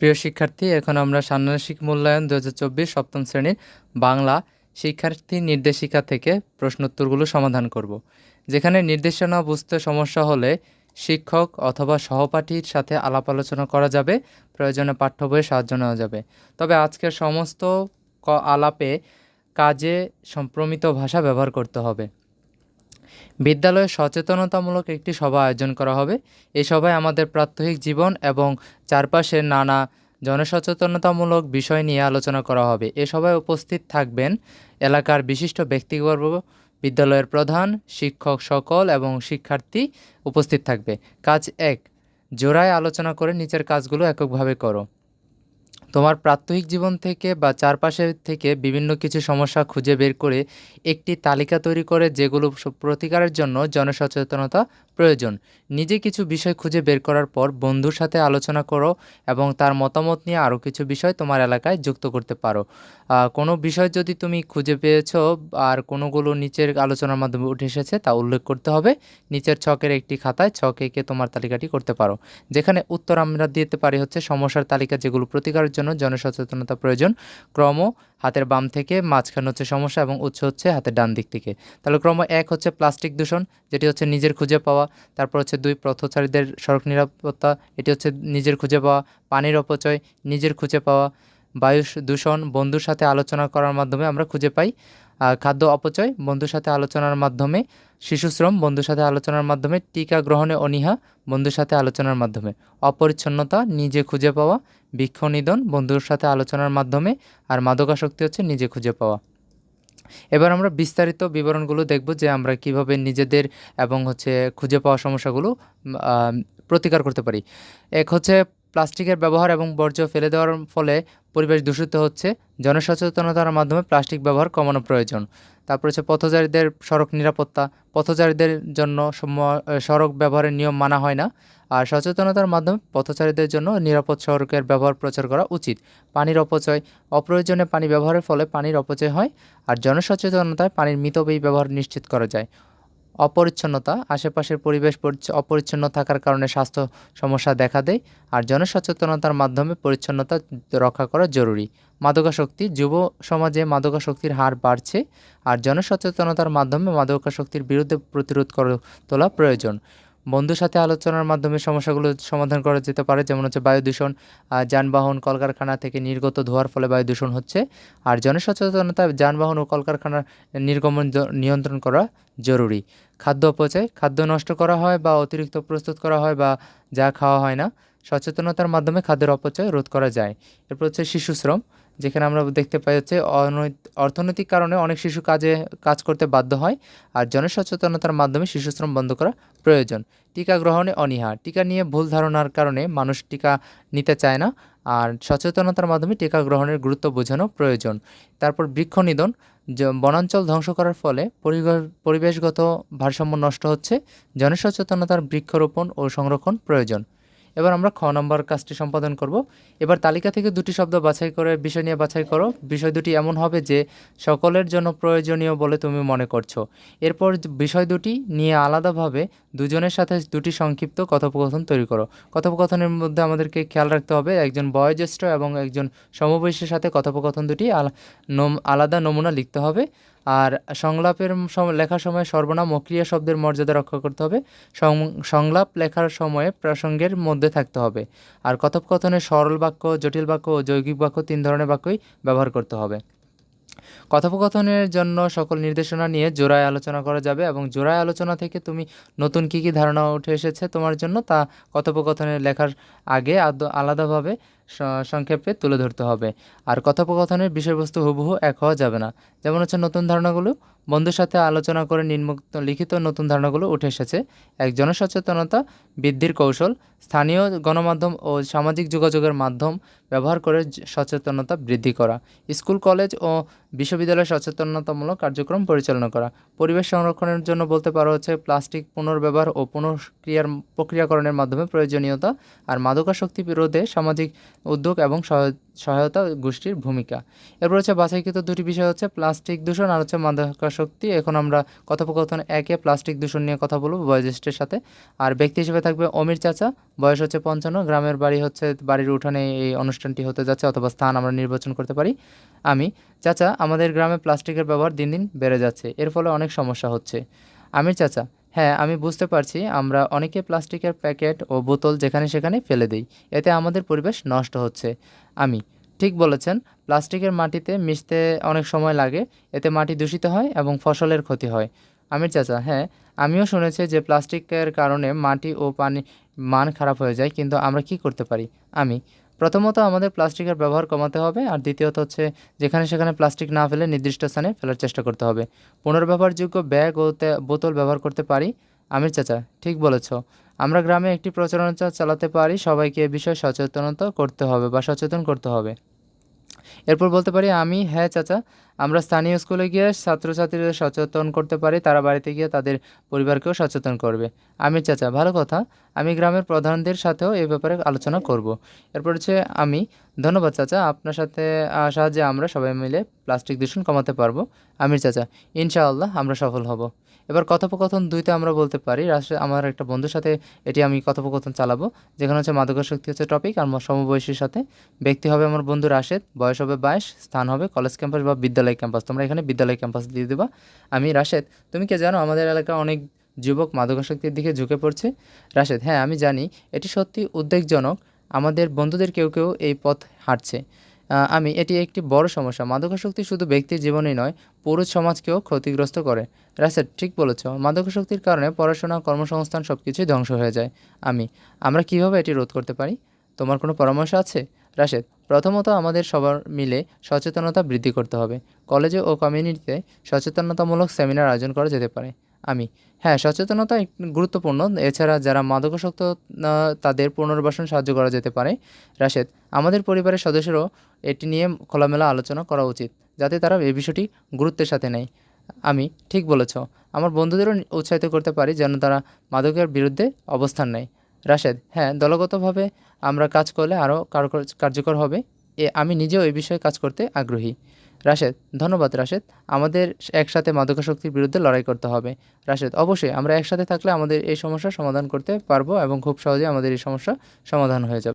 প্রিয় শিক্ষার্থী, এখন আমরা ষান্মাসিক মূল্যায়ন দু হাজার চব্বিশ সপ্তম শ্রেণির বাংলা শিক্ষার্থী নির্দেশিকা থেকে প্রশ্নোত্তরগুলো সমাধান করব। যেখানে নির্দেশনা বুঝতে সমস্যা হলে শিক্ষক অথবা সহপাঠীর সাথে আলাপ আলোচনা করা যাবে, প্রয়োজনে পাঠ্য বইয়ে সাহায্য নেওয়া যাবে। তবে আজকের সমস্ত আলাপে কাজে সম্প্রমিত ভাষা ব্যবহার করতে হবে। বিদ্যালয়ে সচেতনতামূলক একটি সভা আয়োজন করা হবে। এই সভায় আমাদের প্রাত্যহিক জীবন এবং চারপাশের নানা জনসচেতনতামূলক বিষয় নিয়ে আলোচনা করা হবে। এ সভায় উপস্থিত থাকবেন এলাকার বিশিষ্ট ব্যক্তিবর্গ, বিদ্যালয়ের প্রধান, শিক্ষক সকল এবং শিক্ষার্থী উপস্থিত থাকবে। কাজ এক, জোড়ায় আলোচনা করে নিচের কাজগুলো এককভাবে করো। তোমার প্রাত্যহিক জীবন থেকে বা চারপাশের থেকে বিভিন্ন কিছু সমস্যা খুঁজে বের করে একটি তালিকা তৈরি করে যেগুলো প্রতিকারের জন্য জনসচেতনতা প্রয়োজন। নিজে কিছু বিষয় খুঁজে বের করার পর বন্ধুর সাথে আলোচনা করো এবং তার মতামত নিয়ে আরও কিছু বিষয় তোমার এলাকায় যুক্ত করতে পারো। কোনো বিষয় যদি তুমি খুঁজে পেয়েছ আর কোনোগুলো নিচের আলোচনার মাধ্যমে উঠে এসেছে তা উল্লেখ করতে হবে। নিচের ছকের একটি খাতায় ছক এঁকে তোমার তালিকাটি করতে পারো। যেখানে উত্তর আমরা দিতে পারি হচ্ছে সমস্যার তালিকা যেগুলো প্রতিকারের জন্য জনসচেতনতা প্রয়োজন। ক্রম হাতের বাম থেকে মাঝখান হচ্ছে সমস্যা এবং উৎস হচ্ছে হাতের ডান দিক থেকে। তাহলে ক্রম এক হচ্ছে প্লাস্টিক দূষণ, যেটি হচ্ছে নিজের খুঁজে পাওয়া। তারপর হচ্ছে দুই পথচারীদের সড়ক নিরাপত্তা, এটি হচ্ছে নিজের খুঁজে পাওয়া, পানির অপচয়, নিজের খুঁজে পাওয়া। বায়ু দূষণ, বন্ধুর সাথে আলোচনা করার মাধ্যমে আমরা খুঁজে পাই। খাদ্য অপচয়, বন্ধুর সাথে আলোচনার মাধ্যমে, শিশুশ্রম, বন্ধুর সাথে আলোচনার মাধ্যমে, টিকা গ্রহণে অনীহা, বন্ধুর সাথে আলোচনার মাধ্যমে। অপরিচ্ছন্নতা, নিজে খুঁজে পাওয়া, বৃক্ষ নিধন, বন্ধুর সাথে আলোচনার মাধ্যমে, আর মাদকাসক্তি হচ্ছে নিজে খুঁজে পাওয়া। এবার আমরা বিস্তারিত বিবরণগুলো দেখব যে আমরা কীভাবে নিজেদের এবং হচ্ছে খুঁজে পাওয়া সমস্যাগুলো প্রতিকার করতে পারি। এক হচ্ছে প্লাস্টিকের ব্যবহার এবং বর্জ্য ফেলে দেওয়ার ফলে পরিবেশ দূষিত হচ্ছে, জনসচেতনতার মাধ্যমে প্লাস্টিক ব্যবহার কমানো প্রয়োজন। তারপর হচ্ছে পথচারীদের সড়ক নিরাপত্তা, পথচারীদের জন্য সড়ক ব্যবহারের নিয়ম মানা হয় না, আর সচেতনতার মাধ্যমে পথচারীদের জন্য নিরাপদ সড়কের ব্যবহার প্রচার করা উচিত। পানির অপচয়, অপ্রয়োজনে পানি ব্যবহারের ফলে পানির অপচয় হয়, আর জনসচেতনতায় পানির মিতব্যয়ী ব্যবহার নিশ্চিত করা যায়। অপরিচ্ছন্নতা, আশেপাশের পরিবেশ পরিচ্ছ- অপরিচ্ছন্ন থাকার কারণে স্বাস্থ্য সমস্যা দেখা দেয় আর জনসচেতনতার মাধ্যমে পরিচ্ছন্নতা রক্ষা করা জরুরি। মাদকাসক্তি, যুব সমাজে মাদকাসক্তির হার বাড়ছে আর জনসচেতনতার মাধ্যমে মাদকাসক্তির বিরুদ্ধে প্রতিরোধ করে তোলা প্রয়োজন। বন্ধুর সাথে আলোচনার মাধ্যমে সমস্যাগুলো সমাধান করা যেতে পারে, যেমন হচ্ছে বায়ু দূষণ যানবাহন, কলকারখানা থেকে নির্গত ধোঁয়ার ফলে বায়ু দূষণ হচ্ছে। আর জনসচেতনতা, যানবাহন ও কলকারখানার নির্গমন নিয়ন্ত্রণ করা জরুরি। খাদ্য অপচয়, খাদ্য নষ্ট করা হয় বা অতিরিক্ত প্রস্তুত করা হয় বা যা খাওয়া হয় না, সচেতনতার মাধ্যমে খাদ্যের অপচয় রোধ করা যায়। এরপর হচ্ছে শিশু শ্রম। যেখানে আমরা দেখতে পাই হচ্ছে অর্থনৈতিক কারণে অনেক শিশু কাজে, কাজ করতে বাধ্য হয় আর জনসচেতনতার মাধ্যমে শিশুশ্রম বন্ধ করা প্রয়োজন। টিকা গ্রহণে অনীহা, টিকা নিয়ে ভুল ধারণার কারণে মানুষ টিকা নিতে চায় না আর সচেতনতার মাধ্যমে টিকা গ্রহণের গুরুত্ব বোঝানো প্রয়োজন। তারপর বৃক্ষ নিধন বনাঞ্চল ধ্বংস করার ফলে পরিবেশ- পরিবেশগত ভারসাম্য নষ্ট হচ্ছে, জনসচেতনতার বৃক্ষরোপণ ও সংরক্ষণ প্রয়োজন। এবার আমরা খ নম্বর কাজটি সম্পাদন করব। এবার তালিকা থেকে দুটি শব্দ বাছাই করে, বিষয় নিয়ে বাছাই করো। বিষয় দুটি এমন হবে যে, সকলের জন্য প্রয়োজনীয় বলে তুমি মনে করছ। এরপর বিষয় দুটি নিয়ে আলাদাভাবে দুজনের সাথে দুটি সংক্ষিপ্ত কথোপকথন তৈরি করো। কথোপকথনের মধ্যে আমাদেরকে খেয়াল রাখতে হবে, একজন বয়োজ্যেষ্ঠ এবং একজন সমবয়সীর সাথে কথোপকথন দুটি আলা- আলাদা নমুনা লিখতে হবে। আর সংলাপের লেখার সময় সর্বনাম ও ক্রিয়া শব্দের মর্যাদা রক্ষা করতে হবে। সংলাপ লেখার সময়ে প্রসঙ্গের মধ্যে থাকতে হবে। আর কথোপকথনে সরল বাক্য, জটিল বাক্য ও যৌগিক বাক্য তিন ধরনের বাক্যই ব্যবহার করতে হবে। কথোপকথনের জন্য সকল নির্দেশনা নিয়ে জোড়ায় আলোচনা করা যাবে এবং জোড়ায় আলোচনা থেকে তুমি নতুন কী কী ধারণা উঠে এসেছে তোমার জন্য তা কথোপকথনে লেখার আগে আলাদাভাবে সংক্ষেপে তুলে ধরতে হবে। আর কথোপকথনের বিষয়বস্তু হুবহু এক হওয়া যাবে না। যেমন হচ্ছে নতুন ধারণাগুলো, বন্ধুর সাথে আলোচনা করে নির্মুক্ত লিখিত নতুন ধারণাগুলো উঠে এসেছে। এক জনসচেতনতা বৃদ্ধির কৌশল, স্থানীয় গণমাধ্যম ও সামাজিক যোগাযোগের মাধ্যম ব্যবহার করে সচেতনতা বৃদ্ধি করা। স্কুল, কলেজ ও বিশ্ববিদ্যালয় সচেতনতামূলক কার্যক্রম পরিচালনা করা। পরিবেশ সংরক্ষণের জন্য বলতে পারো হচ্ছে প্লাস্টিক পুনর্ব্যবহার ও পুনঃক্রিয়ার প্রক্রিয়াকরণের মাধ্যমে প্রয়োজনীয়তা আর মাদকাশক্তি বিরোধে সামাজিক উদ্যোগ এবং সহায়তা গোষ্ঠীর ভূমিকা। এরপর হচ্ছে বাছাইকৃত দুটি বিষয় হচ্ছে প্লাস্টিক দূষণ আর হচ্ছে মাদকাসক্তি। এখন আমরা কথোপকথন একে প্লাস্টিক দূষণ নিয়ে কথা বলব বয়োজ্যেষ্ঠের সাথে। আর ব্যক্তি হিসেবে থাকবে অমির চাচা। বয়স হচ্ছে পঞ্চান্ন। গ্রামের বাড়ি হচ্ছে, বাড়ির উঠানে এই অনুষ্ঠানটি হতে যাচ্ছে অথবা স্থান আমরা নির্বাচন করতে পারি। আমি, চাচা, আমাদের গ্রামে প্লাস্টিকের ব্যবহার দিন দিন বেড়ে যাচ্ছে। এর ফলে অনেক সমস্যা হচ্ছে। আমির চাচা হ্যাঁ আমি বুঝতে পারছি। আমরা অনেকে প্লাস্টিকের প্যাকেট ও বোতল যেখানে সেখানে ফেলে দিই। এতে আমাদের পরিবেশ নষ্ট হচ্ছে। আমি, ঠিক বলেছেন, প্লাস্টিকের মাটিতে মিশতে অনেক সময় লাগে। এতে মাটি দূষিত হয় এবং ফসলের ক্ষতি হয়। আমির চাচা হ্যাঁ আমিও শুনেছি যে প্লাস্টিকের কারণে মাটি ও পানি মান খারাপ হয়ে যায়, কিন্তু আমরা কি করতে পারি? আমি প্রথমত আমাদের প্লাস্টিকের ব্যবহার কমাতে হবে, আর দ্বিতীয়ত হচ্ছে যেখানে সেখানে প্লাস্টিক না ফেলে নির্দিষ্ট স্থানে ফেলার চেষ্টা করতে হবে। পুনর্ব্যবহারযোগ্য ব্যাগ ও বোতল ব্যবহার করতে পারি? আমির চাচা, ঠিক বলেছ। আমরা গ্রামে একটি প্রচারণা চালাতে পারি, সবাইকে এ বিষয়ে সচেতনতা করতে হবে বা সচেতন করতে হবে। এরপর বলতে পারি আমি হ্যাঁ চাচা আমরা স্থানীয় স্কুলে গিয়ে ছাত্রছাত্রীদের সচেতন করতে পারি, তারা বাড়িতে গিয়ে তাদের পরিবারকেও সচেতন করবে। আমির চাচা, ভালো কথা। আমি গ্রামের প্রধানদের সাথেও এই ব্যাপারে আলোচনা করব। এরপর হচ্ছে আমি। ধন্যবাদ চাচা, আপনার সাথে সাহায্যে আমরা সবাই মিলে প্লাস্টিক দূষণ কমাতে পারব। আমির চাচা, ইনশাআল্লাহ আমরা সফল হব। এবার কথোপকথন দুইতে আমরা বলতে পারি। রাষ্ট্রে, আমার একটা বন্ধুর সাথে এটি আমি কথোপকথন চালাবো। যেখানে হচ্ছে মাদকাসক্তি হচ্ছে টপিক আর সমবয়সীর সাথে ব্যক্তি হবে আমার বন্ধু রাশেদ, বয়স হবে বাইশ, স্থান হবে কলেজ ক্যাম্পাস বা বিদ্যালয়। ক্যাম্পাস তোমরা এখানে বিদ্যালয় ক্যাম্পাস দিয়ে দেবা। আমি রাশেদ, তুমি কি জানো আমাদের এলাকায় অনেক যুবক মাদকাসক্তির দিকে ঝুঁকে পড়ছে? রাশেদ হ্যাঁ আমি জানি, এটি সত্যি উদ্বেগজনক। আমাদের বন্ধুদের কেউ কেউ এই পথ হাঁটছে। আমি, এটি একটি বড় সমস্যা। মাদকাসক্তি শুধু ব্যক্তির জীবনেই নয়, পুরো সমাজকেও ক্ষতিগ্রস্ত করে। রাশেদ, ঠিক বলেছ, মাদকাসক্তির কারণে পড়াশোনা, কর্মসংস্থান সব কিছুই ধ্বংস হয়ে যায়। আমি, আমরা কীভাবে এটি রোধ করতে পারি? তোমার কোনো পরামর্শ আছে? রাশেদ, প্রথমত আমাদের সবার মিলে সচেতনতা বৃদ্ধি করতে হবে। কলেজে ও কমিউনিটিতে সচেতনতামূলক সেমিনার আয়োজন করা যেতে পারে। আমি হ্যাঁ সচেতনতা গুরুত্বপূর্ণ। এছাড়া যারা মাদকাসক্ত তাদের পুনর্বাসন সাহায্য করা যেতে পারে। রাশেদ, আমাদের পরিবারের সদস্যরাও এটি নিয়ে খোলামেলা আলোচনা করা উচিত, যাতে তারা এই বিষয়টি গুরুত্বের সাথে নেয়। আমি, ঠিক বলেছ, আমার বন্ধুদেরও উৎসাহিত করতে পারি যেন তারা মাদকের বিরুদ্ধে অবস্থান নেয়। রাশেদ হ্যাঁ দলগতভাবে আমরা কাজ করলে আরও কার্যকর- হবে। এ, আমি নিজেও এই বিষয়ে কাজ করতে আগ্রহী। রাশেদ, ধন্যবাদ রাশেদ। আমাদের একসাথে মাদকাশক্তির বিরুদ্ধে লড়াই করতে হবে। রাশেদ, অবশ্যই আমরা একসাথে থাকলে আমাদের এই সমস্যা সমাধান করতে পারব এবং খুব সহজে আমাদের এই সমস্যা সমাধান হয়ে যাবে।